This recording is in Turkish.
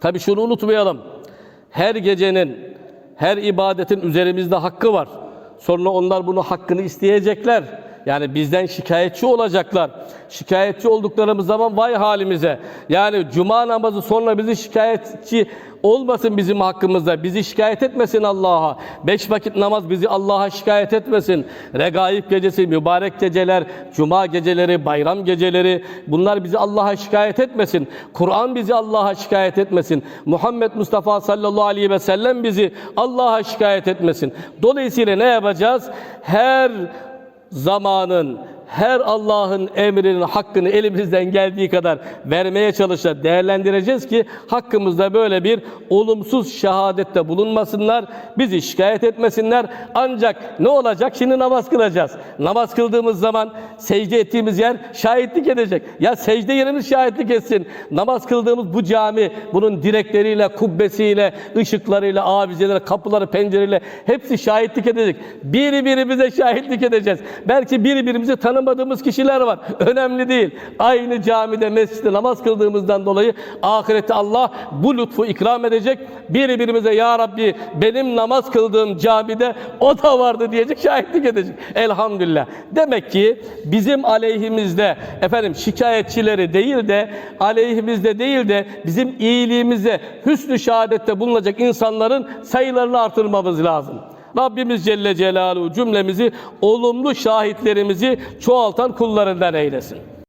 Tabi şunu unutmayalım. Her gecenin, her ibadetin üzerimizde hakkı var. Sonra onlar bunu hakkını isteyecekler. Yani bizden şikayetçi olacaklar. Şikayetçi olduklarımız zaman vay halimize. Yani cuma namazı sonra bizi şikayetçi olmasın bizim hakkımızda. Bizi şikayet etmesin Allah'a. Beş vakit namaz bizi Allah'a şikayet etmesin. Regaib gecesi, mübarek geceler, cuma geceleri, bayram geceleri bunlar bizi Allah'a şikayet etmesin. Kur'an bizi Allah'a şikayet etmesin. Muhammed Mustafa sallallahu aleyhi ve sellem bizi Allah'a şikayet etmesin. Dolayısıyla ne yapacağız? Her zamanın, her Allah'ın emrinin hakkını elimizden geldiği kadar vermeye çalışacağız, değerlendireceğiz ki hakkımızda böyle bir olumsuz şehadette bulunmasınlar, bizi şikayet etmesinler. Ancak ne olacak? Şimdi namaz kılacağız. Namaz kıldığımız zaman secde ettiğimiz yer şahitlik edecek. Ya secde yerimiz şahitlik etsin. Namaz kıldığımız bu cami, bunun direkleriyle, kubbesiyle, ışıklarıyla, avizeleri, kapıları, pencereyle hepsi şahitlik edecek. Biri birimize şahitlik edeceğiz. Belki biri birimizi tanımadığımız kişiler var. Önemli değil. Aynı camide, mescitte namaz kıldığımızdan dolayı ahirette Allah bu lütfu ikram edecek. Biri birimize ya Rabbi benim namaz kıldığım camide o da vardı diyecek, şahitlik edecek. Elhamdülillah. Demek ki bizim aleyhimizde efendim şikayetçileri değil de aleyhimizde değil de bizim iyiliğimize hüsnü şehadette bulunacak insanların sayılarını artırmamız lazım. Rabbimiz Celle Celaluhu cümlemizi olumlu şahitlerimizi çoğaltan kullarından eylesin.